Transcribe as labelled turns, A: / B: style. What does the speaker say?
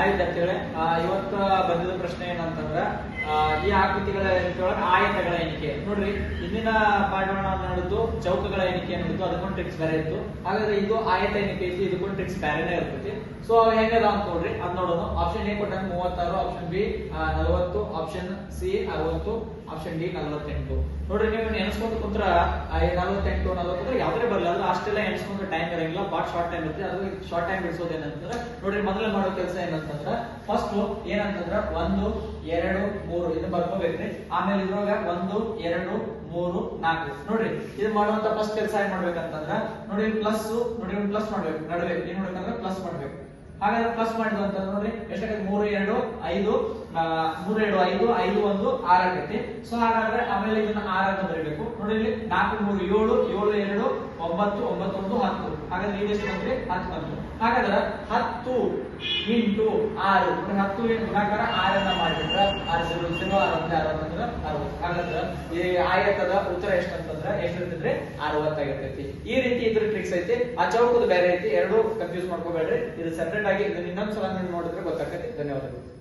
A: ಹೇಳಿ ಆ, ಇವತ್ತ ಬಂದಿದ ಪ್ರಶ್ನೆ ಏನಂತಂದ್ರ ಈ ಆಕೃತಿಗಳ ಎಣಿಕೆ ಒಳಗೆ ಆಯತಗಳ ಎಣಿಕೆ. ನೋಡ್ರಿ ಇಂದಿನ ಪಾಠವನ್ನ ನಾವು ನೋಡಿದ್ದು ಚೌಕಗಳ ಎಣಿಕೆ ನೋಡಿದ್ದು ಅದಕ್ಕೊಂದು ಟ್ರಿಕ್ಸ್ ಬೇರೆ ಇತ್ತು. ಹಾಗಾದ್ರೆ ಇದು ಆಯತ ಎಣಿಕೆ ಇತ್ತು ಇದಕ್ಕೊಂದು ಟ್ರಿಕ್ಸ್ ಬೇರೆನೇ ಇರ್ತೈತಿ. ಸೊ ಅವ್ ಹೆಂಗದ ಅಂತ ನೋಡ್ರಿ. ಅದ್ ನೋಡೋಣ ಆಪ್ಷನ್ ಎ ಕೊಟ್ಟಾಗ ಮೂವತ್ತಾರು ಆಪ್ಷನ್ ಬಿ ನಲವತ್ತು ಆಪ್ಷನ್ ಸಿ ಅರವತ್ತು ಆಪ್ಷನ್ ಡಿ ನಲವತ್ತೆಂಟು. ನೋಡ್ರಿ, ನೀವು ಎಣಿಸ್ಕೊಂಡು ಕುಂತ್ರ ನಲವತ್ತೆಂಟು ನಲವತ್ತು ಯಾವ್ದೇ ಬರಲ್ಲ ಅಷ್ಟೆಲ್ಲ ಎಣಿಸ್ಕೊಂಡು ಟೈಮ್ ಇರಂಗಿಲ್ಲ. ಬಾಟ್ ಶಾರ್ಟ್ ಟೈಮ್ ಇರುತ್ತೆ. ಅದು ಶಾರ್ಟ್ ಟೈಮ್ ಬಿಡಿಸೋದು ಏನಂತಂದ್ರೆ, ನೋಡ್ರಿ, ಮೊದಲೇ ಮಾಡೋ ಕೆಲಸ ಏನಂತಂದ್ರೆ ಫಸ್ಟ್ ಏನಂತಂದ್ರೆ, ಒಂದು, ಎರಡು, ಮೂರು, ಇದನ್ನ ಬರ್ಕೋಬೇಕ್ರಿ. ಆಮೇಲೆ ಇದ್ರಾಗ ಒಂದು, ಎರಡು, ಮೂರು, ನಾಲ್ಕು. ನೋಡ್ರಿ ಇದು ಮಾಡುವಂತ ಫಸ್ಟ್ ಕೆಲಸ ಏನ್ ಮಾಡ್ಬೇಕಂತಂದ್ರ, ನೋಡಿ ಪ್ಲಸ್ ನೋಡಿ ಪ್ಲಸ್ ಮಾಡ್ಬೇಕು, ನಡುವೆ. ಏನ್ ಮಾಡ್ಬೇಕಂದ್ರೆ ಪ್ಲಸ್ ಮಾಡ್ಬೇಕು. ಹಾಗಾದ್ರೆ ಪ್ಲಸ್ ಮಾಡಿದ್ವಿ ಅಂತ ನೋಡ್ರಿ ಎಷ್ಟಾಗತ್ತೆ ಮೂರು, ಎರಡು, ಐದು ಮೂರು, ಎರಡು, ಐದು ಐದು, ಒಂದು, ಆರ್ ಆಗೈತಿ ಸೊ ಹಾಗಾದ್ರೆ ಆಮೇಲೆ ಇದನ್ನ ಆರ್ ಅಂತ ಬರೀಬೇಕು. ನೋಡಿ ಇಲ್ಲಿ ನಾಲ್ಕು, ಮೂರು, ಏಳು ಏಳು, ಎರಡು, ಒಂಬತ್ತು ಒಂಬತ್ತು ಒಂದು ಹತ್ತು. ಹಾಗಾದ್ರೆ ಇದು ಎಷ್ಟು ಬಂದ್ರೆ ಹತ್ತು ಬಂತು. ಹಾಗಾದ್ರೆ ಹತ್ತು ಇಂಟು ಆರು. ಹತ್ತು ಗುಣಾಕಾರ ಆರನ್ನ ಮಾಡಿದ್ರೆ, ಆರು, ಜೀರೋ ಜೀರೋ ಆರು ಅಂತ ಆರು ಅರವತ್ತು ಹಾಗಾದ್ರೆ ಈ ಆಯತದ ಉತ್ತರ ಎಷ್ಟಂತಂದ್ರೆ ಎಷ್ಟಿರ್ತೈತ್ರಿ? ಅರವತ್ತಾಗಿರ್ತೈತಿ ಈ ರೀತಿ ಇದ್ರ ಟ್ರಿಕ್ಸ್ ಐತಿ. ಆ ಚೌಕದ ಬೇರೆ ಐತಿ. ಎರಡು ಕನ್ಫ್ಯೂಸ್ ಮಾಡ್ಕೋಬೇಡ್ರಿ. ಇದು ಸೆಪರೇಟ್ ಆಗಿ ಇದನ್ನ ಇನ್ನೊಂದ್ಸಲ ನೋಡಿದ್ರೆ ಗೊತ್ತಾಗ್ತೈತಿ. ಧನ್ಯವಾದಗಳು.